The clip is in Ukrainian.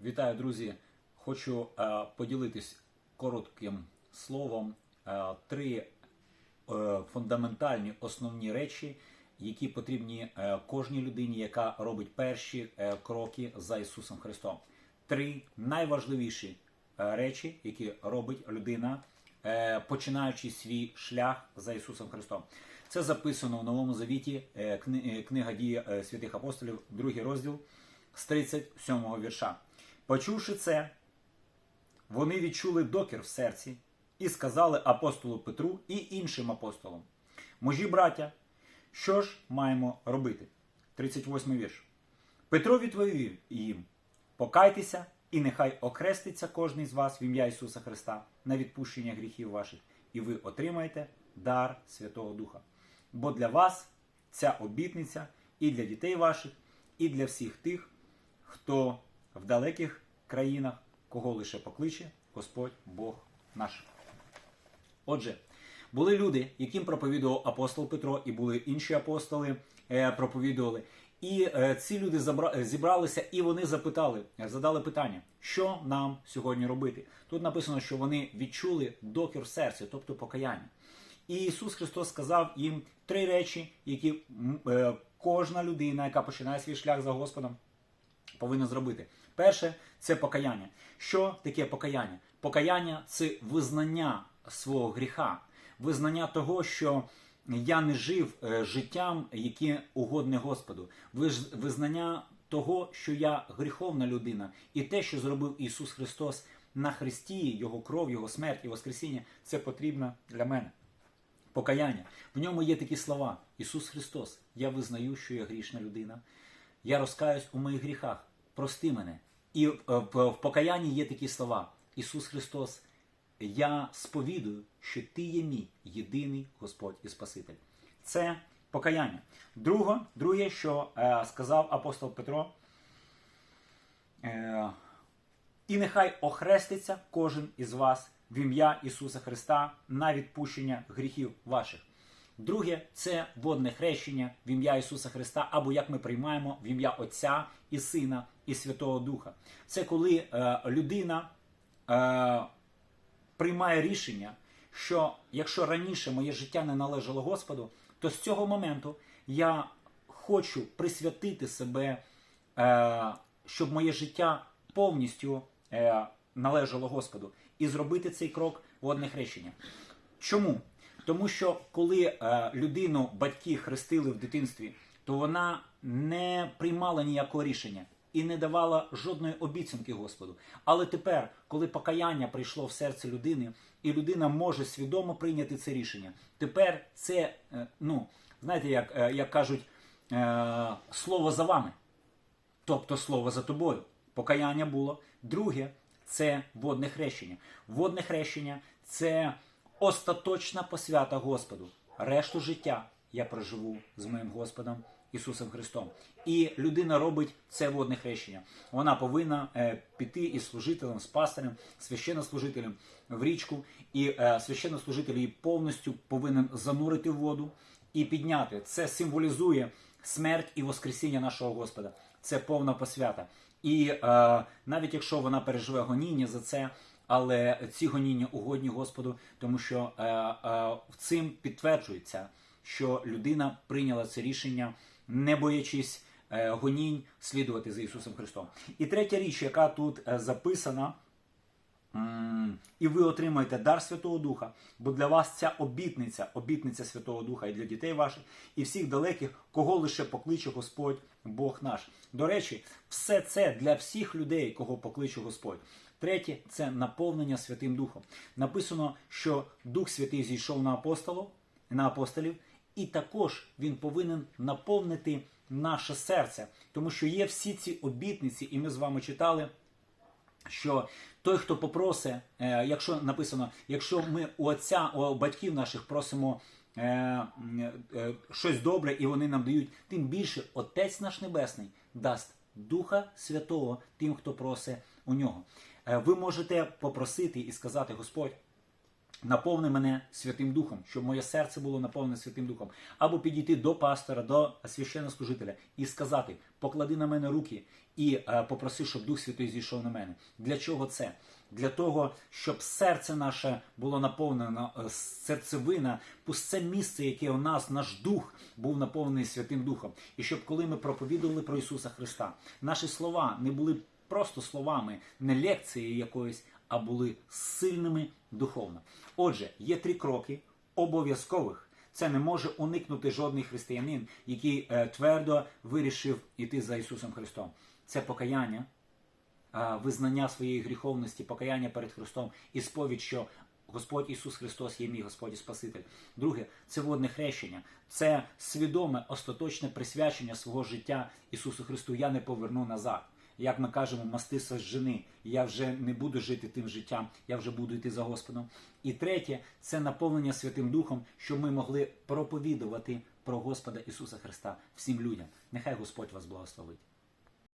Вітаю, друзі! Хочу е, поділитись коротким словом е, три е, фундаментальні основні речі, які потрібні е, кожній людині, яка робить перші е, кроки за Ісусом Христом. Три найважливіші е, речі, які робить людина, е, починаючи свій шлях за Ісусом Христом. Це записано в Новому Завіті, е, кни- е, книга дії е, святих апостолів, другий розділ з 37-го вірша. Почувши це, вони відчули докір в серці і сказали апостолу Петру і іншим апостолам: Мужі браття, що ж маємо робити? 38 вірш. Петро відповів їм: Покайтеся, і нехай окреститься кожний з вас в ім'я Ісуса Христа на відпущення гріхів ваших, і ви отримаєте дар Святого Духа. Бо для вас ця обітниця і для дітей ваших, і для всіх тих, хто в далеких країнах, кого лише покличе Господь Бог наш. Отже, були люди, яким проповідував апостол Петро, і були інші апостоли, е, проповідували. І е, ці люди зібралися і вони запитали, задали питання, що нам сьогодні робити. Тут написано, що вони відчули докір в серці, тобто покаяння. І Ісус Христос сказав їм три речі, які е, кожна людина, яка починає свій шлях за Господом, повинна зробити. Перше це покаяння. Що таке покаяння? Покаяння це визнання свого гріха, визнання того, що я не жив е, життям, яке угодне Господу, визнання того, що я гріховна людина, і те, що зробив Ісус Христос на Христі, Його кров, Його смерть і Воскресіння, це потрібно для мене. Покаяння. В ньому є такі слова: Ісус Христос, я визнаю, що я грішна людина. Я розкаюсь у моїх гріхах. Прости мене. І е, в покаянні є такі слова: Ісус Христос, я сповідую, що Ти є мій єдиний Господь і Спаситель. Це покаяння. Друге, друге що е, сказав апостол Петро, е, і нехай охреститься кожен із вас в ім'я Ісуса Христа на відпущення гріхів ваших. Друге це водне хрещення в ім'я Ісуса Христа, або як ми приймаємо в ім'я Отця і Сина і Святого Духа. Це коли е, людина е, приймає рішення, що якщо раніше моє життя не належало Господу, то з цього моменту я хочу присвятити себе, е, щоб моє життя повністю е, належало Господу, і зробити цей крок водне хрещення. Чому? Тому що коли е, людину батьки хрестили в дитинстві, то вона не приймала ніякого рішення і не давала жодної обіцянки Господу. Але тепер, коли покаяння прийшло в серце людини, і людина може свідомо прийняти це рішення, тепер це, е, ну, знаєте, як, е, як кажуть, слово за вами. Тобто слово за тобою. Покаяння було. Друге це водне хрещення. Водне хрещення це остаточна посвята Господу. Решту життя я проживу з моїм Господом Ісусом Христом. І людина робить це водне хрещення. Вона повинна е, піти із служителем, з пастирем, священнослужителем в річку, і е, священнослужитель її повністю повинен занурити в воду і підняти. Це символізує смерть і воскресіння нашого Господа. Це повна посвята. І е, навіть якщо вона переживе гоніння за це, але ці гоніння угодні Господу, тому що е, е, цим підтверджується, що людина прийняла це рішення, не боячись е, гонінь, слідувати за Ісусом Христом. І третя річ, яка тут е, записана. І ви отримаєте дар Святого Духа, бо для вас ця обітниця, обітниця Святого Духа і для дітей ваших, і всіх далеких, кого лише покличе Господь Бог наш. До речі, все це для всіх людей, кого покличе Господь. Третє це наповнення Святим Духом. Написано, що Дух Святий зійшов на апостолів, на апостолів, і також він повинен наповнити наше серце, тому що є всі ці обітниці, і ми з вами читали що той, хто попросить, е, якщо написано, якщо ми у отця, у батьків наших просимо е, е, щось добре, і вони нам дають, тим більше Отець наш Небесний дасть Духа Святого тим, хто просить у нього. Е, ви можете попросити і сказати, Господь. Наповни мене Святим Духом, щоб моє серце було наповнене Святим Духом, або підійти до пастора, до священнослужителя і сказати: поклади на мене руки і е, попроси, щоб Дух Святий зійшов на мене. Для чого це? Для того, щоб серце наше було наповнено, е, серцевина, пусте місце, яке у нас, наш дух, був наповнений Святим Духом. І щоб коли ми проповідували про Ісуса Христа, наші слова не були просто словами, не лекцією якоюсь, а були сильними духовно. Отже, є три кроки обов'язкових. Це не може уникнути жодний християнин, який е, твердо вирішив іти за Ісусом Христом. Це покаяння, а, визнання своєї гріховності, покаяння перед Христом і сповідь, що Господь Ісус Христос є мій Господь і Спаситель. Друге, це водне хрещення, це свідоме, остаточне присвячення свого життя Ісусу Христу. Я не поверну назад. Як ми кажемо, мастися з жени. Я вже не буду жити тим життям, я вже буду йти за Господом. І третє це наповнення Святим Духом, щоб ми могли проповідувати про Господа Ісуса Христа всім людям. Нехай Господь вас благословить.